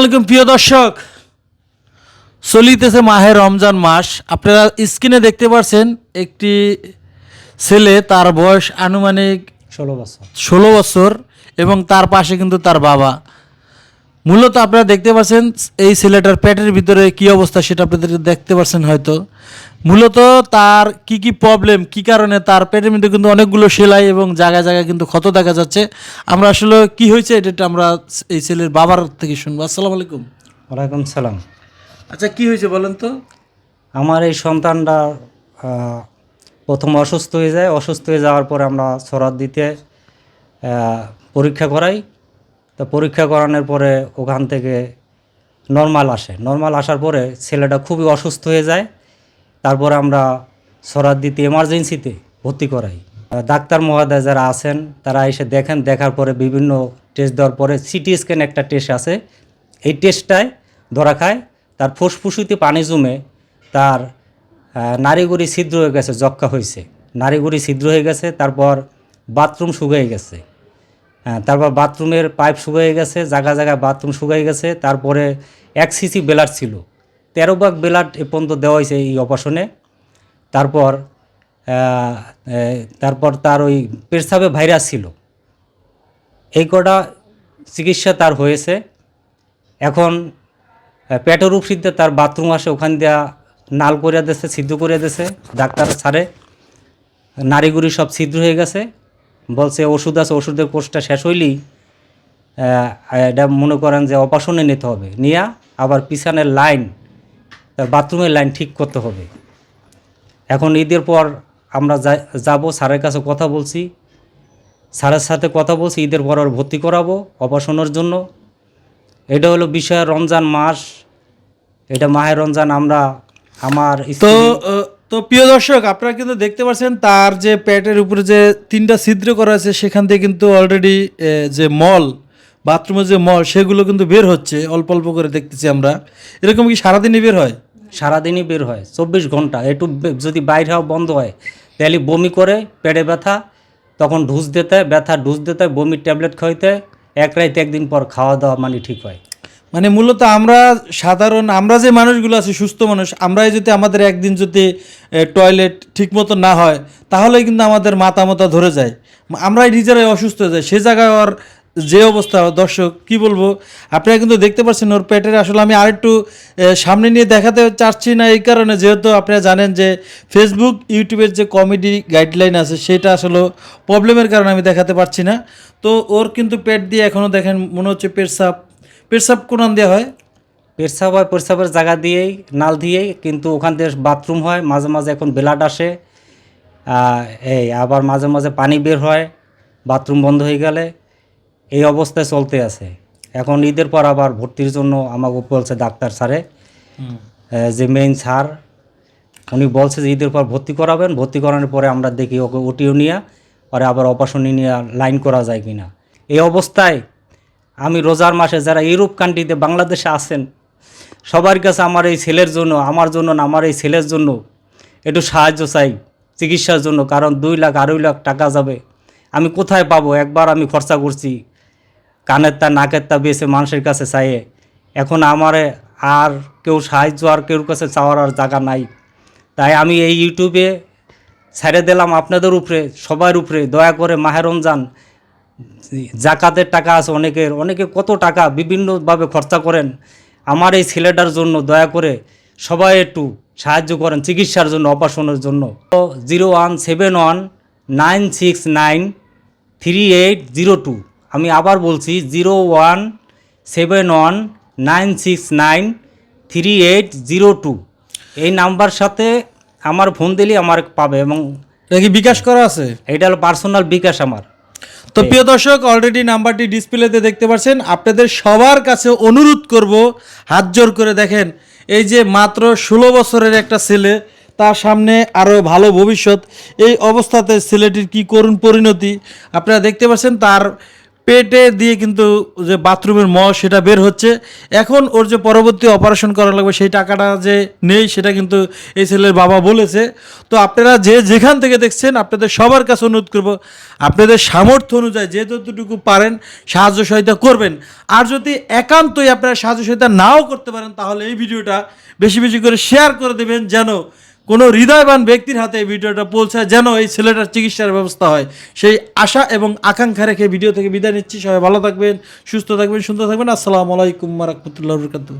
আলাইকুম প্রিয় দর্শক। চলিতেছে মাহে রমজান মাস। আপনারা স্ক্রিনে দেখতে পাচ্ছেন একটি ছেলে তার বয়স আনুমানিক ষোলো বছর। ষোলো বছর এবং তার পাশে কিন্তু তার বাবা। মূলত আপনারা দেখতে পাচ্ছেন এই ছেলেটার পেটের ভিতরে কি অবস্থা সেটা আপনাদের দেখতে পাচ্ছেন হয়তো। মূলত তার কি কি প্রবলেম কি কারণে তার পেটের মধ্যে কিন্তু অনেকগুলো সেলাই এবং জায়গায় জায়গায় কিন্তু ক্ষত দেখা যাচ্ছে। আমরা আসলে কি হয়েছে এটা একটু আমরা এই ছেলের বাবার থেকে শুনব। আসসালামু আলাইকুম। ওয়ালাইকুম সালাম। আচ্ছা কি হয়েছে বলেন তো? আমার এই সন্তানটা প্রথম অসুস্থ হয়ে যায়। অসুস্থ হয়ে যাওয়ার পরে আমরা সরাত দিতে পরীক্ষা করাই। তো পরীক্ষা করানোর পরে ওখান থেকে নর্মাল আসে। নর্মাল আসার পরে ছেলেটা খুবই অসুস্থ হয়ে যায়। তারপরে আমরা সরাত দিতে এমার্জেন্সিতে ভর্তি করাই। ডাক্তার মহোদয় যারা আছেন তারা এসে দেখেন দেখার পরে বিভিন্ন টেস্ট দেওয়ার পরে সিটি স্ক্যান একটা টেস্ট আছে। এই টেস্টটায় ধরা খায় তার ফুসফুসিতে পানি জমে তার আহ, নাড়িগুড়ি ছিদ্র হয়ে গেছে যক্ষা হয়েছে নাড়িগুড়ি ছিদ্র হয়ে গেছে তারপর বাথরুম শুকিয়ে গেছে। হ্যাঁ, তারপর বাথরুমের পাইপ শুকিয়ে গেছে জায়গা জায়গায় বাথরুম শুকিয়ে গেছে তারপরে এক সিসি বেলার ছিল। তেরো ভাগ বেলার এ পর্যন্ত দেওয়া হয়েছে এই অপারেশনে। তারপর তারপর তার ওই পেশাবে ভাইরাস ছিল। এই কটা চিকিৎসা তার হয়েছে। এখন পেটের উপসিদ্ধে তার বাথরুম আসে, ওখান দিয়া নাল করিয়া দিয়েছে সিদ্ধ করিয়া দিয়েছে ডাক্তার সারে নাড়িগুড়ি সব ছিদ্র হয়ে গেছে। বলছে, ওষুধ আছে, ওষুধের কোর্সটা শেষ হইলেই এটা মনে করেন যে অপারেশনে নিতে হবে। নিয়ে আবার পিছনের লাইন বাথরুমের লাইন ঠিক করতে হবে। এখন ঈদের পর আমরা যাব, স্যারের কাছে কথা বলছি। স্যারের সাথে কথা বলছি, ঈদের পর ওর ভর্তি করাবো অপারেশনের জন্য। এটা হলো বিষয় রমজান মাস। এটা মাহে রমজান আমরা, আমার তো তো প্রিয় দর্শক, আপনারা কিন্তু দেখতে পাচ্ছেন তার যে পেটের উপরে যে তিনটা ছিদ্র করা আছে, সেখান থেকে কিন্তু অলরেডি যে মল, বাথরুমের যে মল, সেগুলো কিন্তু বের হচ্ছে। অল্প অল্প করে দেখতেছি আমরা। এরকম কি সারাদিনই বের হয়? সারাদিনই বের হয়, চব্বিশ ঘণ্টা। একটু যদি বাইরে হওয়া বন্ধ হয়, তাহলে বমি করে, পেটে ব্যথা, তখন ঢুস দিতে, ব্যথা ঢুস দিতে, বমির ট্যাবলেট খাইতে এক রাইতে একদিন পর খাওয়া দাওয়া মানে ঠিক হয়। মানে মূলত আমরা সাধারণ, আমরা যে মানুষগুলো আছি, সুস্থ মানুষ, আমরাই যদি আমাদের একদিন যদি টয়লেট ঠিক মতো না হয় তাহলে কিন্তু আমাদের মাথা মাথা ধরে যায়। আমরাই নিজেরাই অসুস্থ হয়ে যাই সে জায়গায় ওর যে অবস্থা, দর্শক, কি বলব? আপনারা কিন্তু দেখতে পাচ্ছেন ওর পেটের আসলে আমি আরেকটু সামনে নিয়ে দেখাতে চাচ্ছি না এই কারণে, যেহেতু আপনারা জানেন যে ফেসবুক ইউটিউবের যে কমেডি গাইডলাইন আছে, সেটা আসলে প্রবলেমের কারণে আমি দেখাতে পারছি না। তো ওর কিন্তু পেট দিয়ে এখনও দেখেন, মনে হচ্ছে পেটসাপ পেটসাপ কোনান দেওয়া হয়? পেশাব হয়, পেশাবের জায়গা দিয়েই, নাল দিয়েই, কিন্তু ওখান থেকে বাথরুম হয়, মাঝে মাঝে এখন ব্লাড আসে। এই, আবার মাঝে মাঝে পানি বের হয় বাথরুম বন্ধ হয়ে গেলে। এই অবস্থায় চলতে আছে। এখন ঈদের পর আবার ভর্তির জন্য আমাকে বলছে ডাক্তার স্যারে যে মেইন স্যার উনি বলছে যে ঈদের পর ভর্তি করাবেন। ভর্তি করানোর পরে আমরা দেখি ওকে ওটিও নিয়ে পরে আবার অপারেশন নিয়ে লাইন করা যায় কিনা। এই অবস্থায় আমি রোজার মাসে যারা ইউরোপ কান্ট্রিতে বাংলাদেশে আছেন সবার কাছে আমার এই ছেলের জন্য আমার জন্য না আমার এই ছেলের জন্য একটু সাহায্য চাই চিকিৎসার জন্য। কারণ দুই লাখ আড়াই লাখ টাকা যাবে। আমি কোথায় পাবো? একবার আমি খরচা করছি। কানের তা নাকের তা বেছে মানুষের কাছে চাইয়ে। এখন আমারে আর কেউ সাহায্য আর কেউ কাছে চাওয়ার আর জায়গা নাই। তাই আমি এই ইউটিউবে ছেড়ে দিলাম আপনাদের উপরে, সবার উপরে। দয়া করে মাহে রমজান, জাকাতের টাকা আছে অনেকের। অনেকে কত টাকা বিভিন্নভাবে খরচা করেন। আমার এই ছেলেটার জন্য দয়া করে সবাই একটু সাহায্য করেন চিকিৎসার জন্য, অপারেশনের জন্য। Zero one seven one nine six nine three eight zero two. আমি আবার বলছি zero one seven one nine six nine three eight zero two. এই নাম্বার সাথে আমার ফোন দিলেই আমার পাবে এবং এটা কি বিকাশ করা আছে? এটা হলো পার্সোনাল বিকাশ আমার। তো প্রিয় দর্শক অলরেডি নাম্বারটি ডিসপ্লেতে দেখতে পাচ্ছেন। আপনাদের সবার কাছে অনুরোধ করব হাত জোর করে দেখেন। এই যে মাত্র ষোলো বছরের একটা ছেলে তার সামনে আরও ভালো ভবিষ্যৎ। এই অবস্থাতে ছেলেটির কি করুণ পরিণতি? আপনারা দেখতে পাচ্ছেন তার পেটে দিয়ে কিন্তু যে বাথরুমের ম সেটা বের হচ্ছে। এখন ওর যে পরবর্তী অপারেশন করা লাগবে, সেই টাকাটা যে নেই, সেটা কিন্তু এই ছেলের বাবা বলেছে। তো আপনারা যে যেখান থেকে দেখছেন, আপনাদের সবার কাছে অনুরোধ করব, আপনাদের সামর্থ্য অনুযায়ী যে যতটুকু পারেন সাহায্য সহায়তা করবেন। আর যদি একান্তই আপনারা সাহায্য সহায়তা নাও করতে পারেন, তাহলে এই ভিডিওটা বেশি বেশি করে শেয়ার করে দেবেন, যেন কোনো হৃদয়বান ব্যক্তির হাতে এই ভিডিওটা পৌঁছায় যেন এই ছেলেটার চিকিৎসার ব্যবস্থা হয়। সেই আশা এবং আকাঙ্ক্ষা রেখে ভিডিও থেকে বিদায় নিচ্ছি। সবাই ভালো থাকবেন, সুস্থ থাকবেন, সুন্দর থাকবেন। আসসালামু আলাইকুম রহমতুল্লাহ বরকাতুহ।